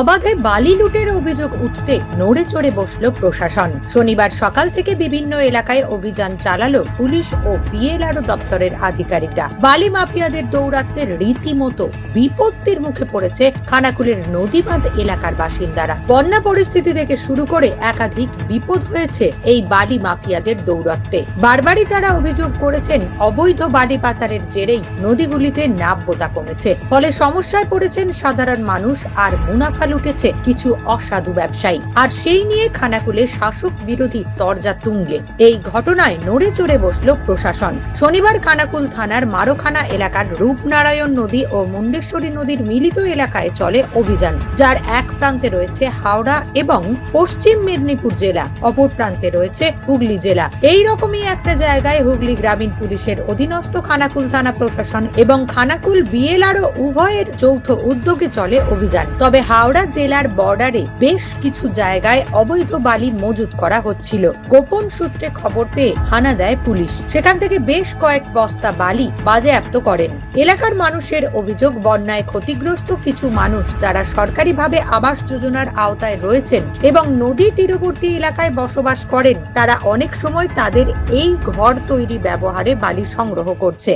অবাধে বালি লুটের অভিযোগ উঠতে নড়ে চড়ে বসল প্রশাসন। শনিবার সকাল থেকে বিভিন্ন এলাকায় অভিযান চালালো পুলিশ ও বিএলআরও দপ্তরের আধিকারিকরা। বালি মাফিয়াদের দৌরাত্মের রীতিমতো বিপত্তির মুখে পড়েছে খানাকুলের নদীবাঁধ এলাকার বাসিন্দারা। বন্যা পরিস্থিতি থেকে শুরু করে একাধিক বিপদ হয়েছে এই বালি মাফিয়াদের দৌরাত্মে। বারবারই তারা অভিযোগ করেছেন, অবৈধ বালি পাচারের জেরেই নদীগুলিতে নাব্যতা কমেছে। ফলে সমস্যায় পড়েছেন সাধারণ মানুষ আর মুনাফা লুটেছে কিছু অসাধু ব্যবসায়ী। আর সেই নিয়ে খানাকুলে শাসক বিরোধী তরজা তুঙ্গে। এই ঘটনায় নড়ে চড়ে বসল প্রশাসন। শনিবার খানাকুল থানার মারোখানা এলাকার রূপনারায়ণ নদী ও মুন্ডেশ্বরী নদীর মিলিত এলাকায় চলে অভিযান, যার এক প্রান্তে রয়েছে হাওড়া এবং পশ্চিম মেদিনীপুর জেলা, অপর প্রান্তে রয়েছে হুগলি জেলা। এই রকমই একটা জায়গায় হুগলি গ্রামীণ পুলিশের অধীনস্থ খানাকুল থানা প্রশাসন এবং খানাকুল বিএলআরও উভয়ের যৌথ উদ্যোগে চলে অভিযান। তবে হাওড়া জেলার বর্ডারে বেশ কিছু জায়গায় অবৈধ বালি মজুত করা হচ্ছিল। গোপন সূত্রে খবর পেয়ে হানা দেয় পুলিশ। সেখান থেকে বেশ কয়েক বস্তা বালি বাজেয়াপ্ত করেন এলাকার মানুষের অভিযোগ, বন্যায় ক্ষতিগ্রস্ত কিছু মানুষ যারা সরকারিভাবে আবাস যোজনার আওতায় রয়েছেন এবং নদী তীরবর্তী এলাকায় বসবাস করেন, তারা অনেক সময় তাদের এই ঘর তৈরি ব্যবহারে বালি সংগ্রহ করছে।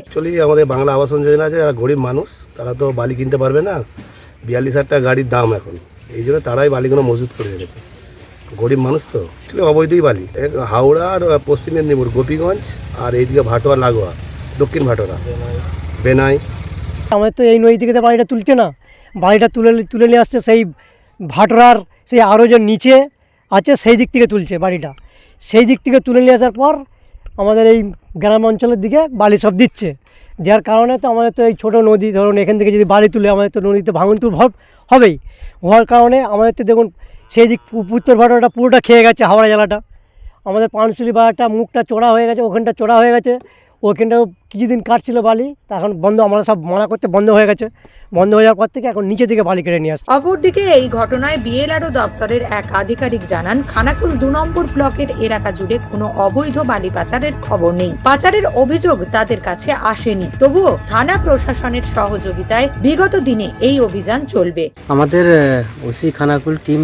আমাদের বাংলা আবাসন যোজনা আছে, যারা গরিব মানুষ, তারা তো বালি কিনতে পারবে না। বিয়াল্লিশ হাজার টাকা গাড়ির দাম এখন। এই জন্য তারাই বালিগুলো মজুত করে রেখেছে। গরিব মানুষ তো অ্যাকচুয়ালি অবৈধই বালি। হাওড়া আর পশ্চিম মেদিনীপুর, গোপীগঞ্জ আর এইদিকে ভাটোয়া, লাগোয়া, দক্ষিণ ভাটোরা বেনাই। আমাদের তো এই নদী থেকে তো বাড়িটা তুলছে না। বাড়িটা তুলে তুলে নিয়ে আসছে সেই ভাটরার সেই আরও যে নিচে আছে, সেই দিক থেকে তুলছে বাড়িটা সেই দিক থেকে তুলে নিয়ে আসার পর আমাদের এই গ্রাম অঞ্চলের দিকে বালি সব দিচ্ছে। দেওয়ার কারণে তো আমাদের তো এই ছোটো নদী, ধরুন এখান থেকে যদি বাড়ি তুলে আমাদের তো নদীতে ভাঙন হব- হবেই। হওয়ার কারণে আমাদের তো দেখুন, সেই দিক উত্তর ভাটাটা পুরোটা খেয়ে গেছে হাওড়া জেলাটা। আমাদের পানশুলি বাড়াটা মুখটা চড়া হয়ে গেছে, ওখানটা চড়া হয়ে গেছে। ওখানটাও কিছুদিন কাটছিল বালি তা এখন বন্ধ আমরা সব মানা করতে বন্ধ হয়ে গেছে। বন্ধ হয়ে যাওয়ার পর থেকে এখন নিচে থেকে বালি কেটে নিয়ে আসছে। অপরদিকে এই ঘটনায় বিএলআরও দপ্তরের এক আধিকারিক জানান খানাকুল দু নম্বর ব্লকের এলাকা জুড়ে কোনো অবৈধ বালি পাচারের খবর নেই। পাচারের অভিযোগ তাদের কাছে আসেনি। তবুও থানা প্রশাসনের সহযোগিতায় বিগত দিনে এই অভিযান চলবে। আমাদের ওসি খানাকুল টিম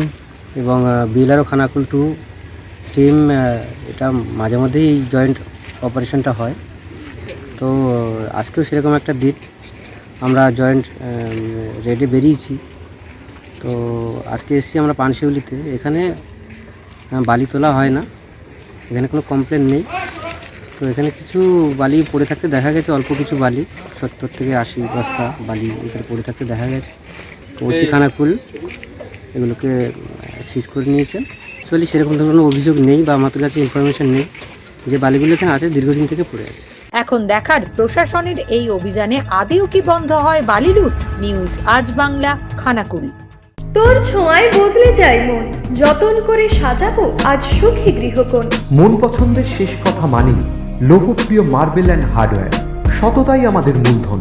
এবং বিএলআরও খানাকুল টু টিম এটা মাঝে মধ্যেই জয়েন্ট অপারেশনটা হয়। তো আজকেও সেরকম একটা দিন আমরা জয়েন্ট রেডে বেরিয়েছি। তো আজকে এসেছি আমরা পানশিউলিতে। এখানে বালি তোলা হয় না। এখানে কোনো কমপ্লেন নেই। তো এখানে কিছু বালি পড়ে থাকতে দেখা গেছে অল্প কিছু বালি সত্তর থেকে আশি বস্তা বালি এখানে পড়ে থাকতে দেখা গেছে। ওসি খানাকুল এগুলোকে সিজ করে নিয়েছেন। অ্যাকচুয়ালি সেরকম ধরনের অভিযোগ নেই বা আমাদের কাছে ইনফরমেশন নেই যে বালিগুলো এখানে আছে দীর্ঘদিন থেকে পড়ে আছে। এখন দেখার প্রশাসনের এই অভিযানে আদেও কি বন্ধ হয় বালিলুট? নিউজ আজ বাংলা খানাকুল। তোর ছোঁয়ায় বদলে যাই মন যতন করে সাজাবো আজ সুখী গৃহকোণ। মন পছন্দের শেষ কথা মানি লোকপ্রিয় মার্বেল অ্যান্ড হার্ডওয়্যার সততাই আমাদের মূলধন।